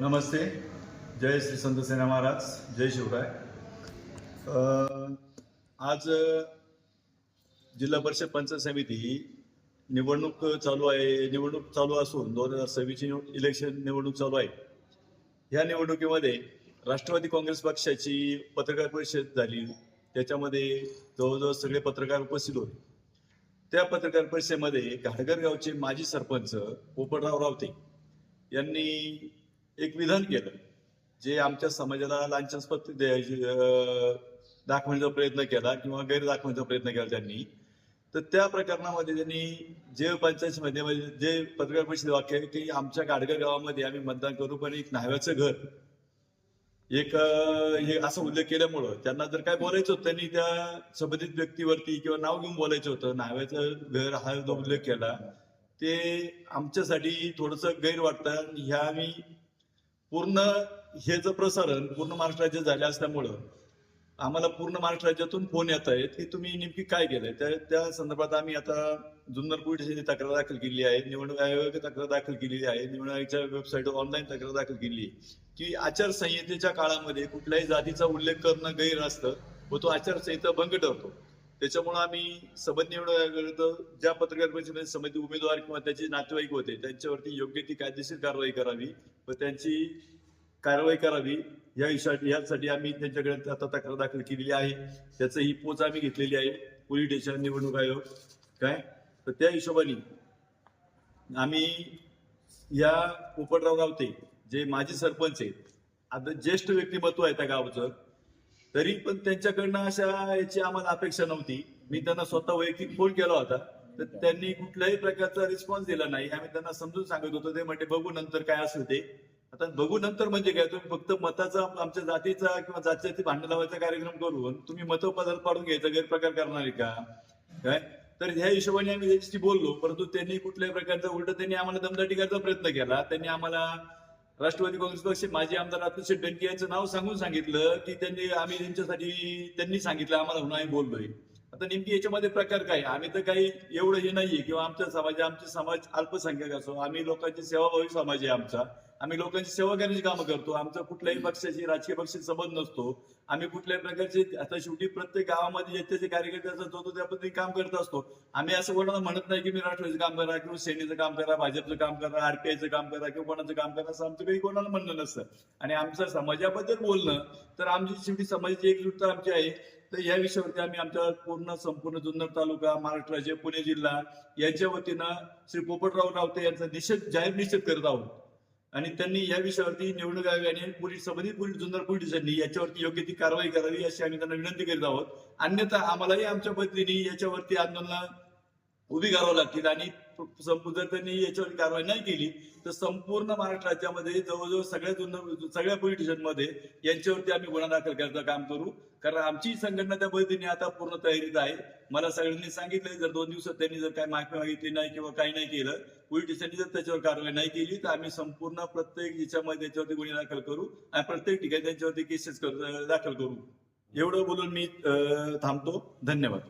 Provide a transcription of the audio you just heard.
नमस्ते. जय श्री संत सेना महाराज. जय शिवराय. आज जिल्हा परिषद पंचायत समिती निवडणूक चालू आहे. निवडणूक चालू असून दोन हजार सव्वीसची इलेक्शन निवडणूक चालू आहे. या निवडणुकीमध्ये राष्ट्रवादी काँग्रेस पक्षाची पत्रकार परिषद झाली. त्याच्यामध्ये जवळजवळ सगळे पत्रकार उपस्थित होते. त्या पत्रकार परिषदेमध्ये घाटगर गावचे माजी सरपंच पोपटराव रावते यांनी एक विधान केलं. जे आमच्या समाजाला लांछनास्पद दाखवण्याचा प्रयत्न केला किंवा गैर दाखवण्याचा प्रयत्न केला त्यांनी तर त्या प्रकरणामध्ये त्यांनी जे पंचायत समितीमध्ये जे पत्रकार परिषद वाक्य आहे की आमच्या गाडगर गावामध्ये आम्ही मतदान करू पण एक न्हाव्याचं घर एक हे असा उल्लेख केल्यामुळं त्यांना जर काय बोलायचं होतं त्यांनी त्या संबंधित व्यक्तीवरती किंवा नाव घेऊन बोलायचं होतं न्हाव्याचं घर हा जो उल्लेख केला ते आमच्यासाठी थोडंसं गैर वाटतं ह्या आम्ही पूर्ण हे जे प्रसारण पूर्ण महाराष्ट्र राज्यात झाले असल्यामुळं आम्हाला पूर्ण महाराष्ट्र राज्यातून फोन येत आहेत. की तुम्ही नेमकी काय केलंय? त्या त्या संदर्भात आम्ही आता जुन्नर पोलीस तक्रार दाखल केली आहे निवडणूक आयोग तक्रार दाखल केलेली आहे निवडणूक आयोगाच्या वेबसाईटवर ऑनलाईन तक्रार दाखल केली आहे. की आचारसंहितेच्या काळामध्ये कुठल्याही जातीचा उल्लेख करणं गैर असतं व तो आचारसंहिता भंग ठरतो. त्याच्यामुळे आम्ही सबंध निवडण्याकरिता ज्या पत्रकार परिषदेमध्ये समिती उमेदवार किंवा त्याचे नातेवाईक होते त्यांच्यावरती योग्य ती कायदेशीर कारवाई करावी व त्यांची कारवाई करावी. या विषयासाठी यासाठी आम्ही त्यांच्याकडे आता तक्रार दाखल केलेली आहे. त्याचं ही पोच आम्ही घेतलेली आहे. पोलीस स्टेशन निवडणूक आयोग. काय? तर त्या हिशोबाने आम्ही या पोपटराव रावते जे माजी सरपंच आहेत आता ज्येष्ठ व्यक्तिमत्व आहे त्या गावचं तरी पण त्यांच्याकडनं अशा याची आम्हाला अपेक्षा नव्हती. मी त्यांना स्वतः वैयक्तिक फोन केला होता. तर त्यांनी कुठल्याही प्रकारचा रिस्पॉन्स दिला नाही. आम्ही त्यांना समजून सांगत होतो. ते म्हणजे बघू नंतर काय असेल ते. आता बघू नंतर म्हणजे काय? तुम्ही फक्त मताचा आमच्या जातीचा किंवा जातीची भांडण लावायचा कार्यक्रम करून तुम्ही मत पदार्थ पाडून घ्यायचा गैरप्रकार करणार आहे का? काय? तर ह्या हिशोबाने आम्ही त्याच्याशी बोललो. परंतु त्यांनी कुठल्याही प्रकारचा उलट त्यांनी आम्हाला दमदाटी करायचा प्रयत्न केला. त्यांनी आम्हाला राष्ट्रवादी काँग्रेस पक्ष माजी आमदार अतुल डंकी यांचं नाव सांगून सांगितलं की त्यांनी आम्ही त्यांच्यासाठी त्यांनी सांगितलं आम्हाला म्हणून आम्ही बोललोय. आता नेमकी याच्यामध्ये प्रकार काय? आम्ही तर काही एवढं हे नाहीये किंवा आमच्या समाज आमचे समाज अल्पसंख्याक असो आम्ही लोकांची सेवाभावी समाज आहे आमचा. आम्ही लोकांची सेवा करण्याची कामं करतो. आमचा कुठल्याही पक्षाची राजकीय पक्षाची संबंध नसतो. आम्ही कुठल्याही प्रकारचे आता शेवटी प्रत्येक गावामध्ये जे त्याचे कार्यकर्ते असतात तो तो त्या पद्धतीने काम करत असतो. आम्ही असं कोणाला म्हणत नाही की मी राष्ट्रवादीचं काम करा किंवा सेनेचं काम करा भाजपचं काम करा आरपीआयचं काम करा किंवा कोणाचं काम करा असं आमचं काही कोणाला म्हणणं नसतं. आणि आमचं समाजाबद्दल बोलणं तर आमची शेवटी समाजाची एकजुटता आमची आहे. तर या विषयावरती आम्ही आमच्या पूर्ण संपूर्ण जुन्नर तालुका महाराष्ट्र राज्य पुणे जिल्हा यांच्या वतीनं श्री पोपटराव रावते यांचा निषेध जाहीर निषेध करत आहोत. आणि त्यांनी या विषयावरती निवडणूक आयोगाने पोलीस संबंधित पोलीस जुन्नर पोलिसांनी याच्यावरती योग्य ती कारवाई करावी अशी आम्ही त्यांना विनंती करीत आहोत. अन्यथा आम्हालाही आमच्या पद्धतीने याच्यावरती आंदोलन उभी करावं लागतील. आणि जर त्यांनी याच्यावर कारवाई नाही केली तर संपूर्ण महाराष्ट्र राज्यामध्ये जवळजवळ सगळ्या जुन सगळ्या पोलीस स्टेशनमध्ये यांच्यावरती आम्ही गुन्हा दाखल करायचं काम करू. कारण आमची संघटना त्या पद्धतीने आता पूर्ण तयारीत आहे. मला सगळ्यांनी सांगितलं जर दोन दिवसात त्यांनी जर काही मागणी मागितली नाही किंवा काही नाही केलं पोलीस स्टेशननी जर त्याच्यावर कारवाई नाही केली तर आम्ही संपूर्ण प्रत्येक याच्यामध्ये त्याच्यावरती गुन्हे दाखल करू आणि प्रत्येक ठिकाणी त्यांच्यावरती केसेस दाखल करू. एवढं बोलून मी थांबतो. धन्यवाद.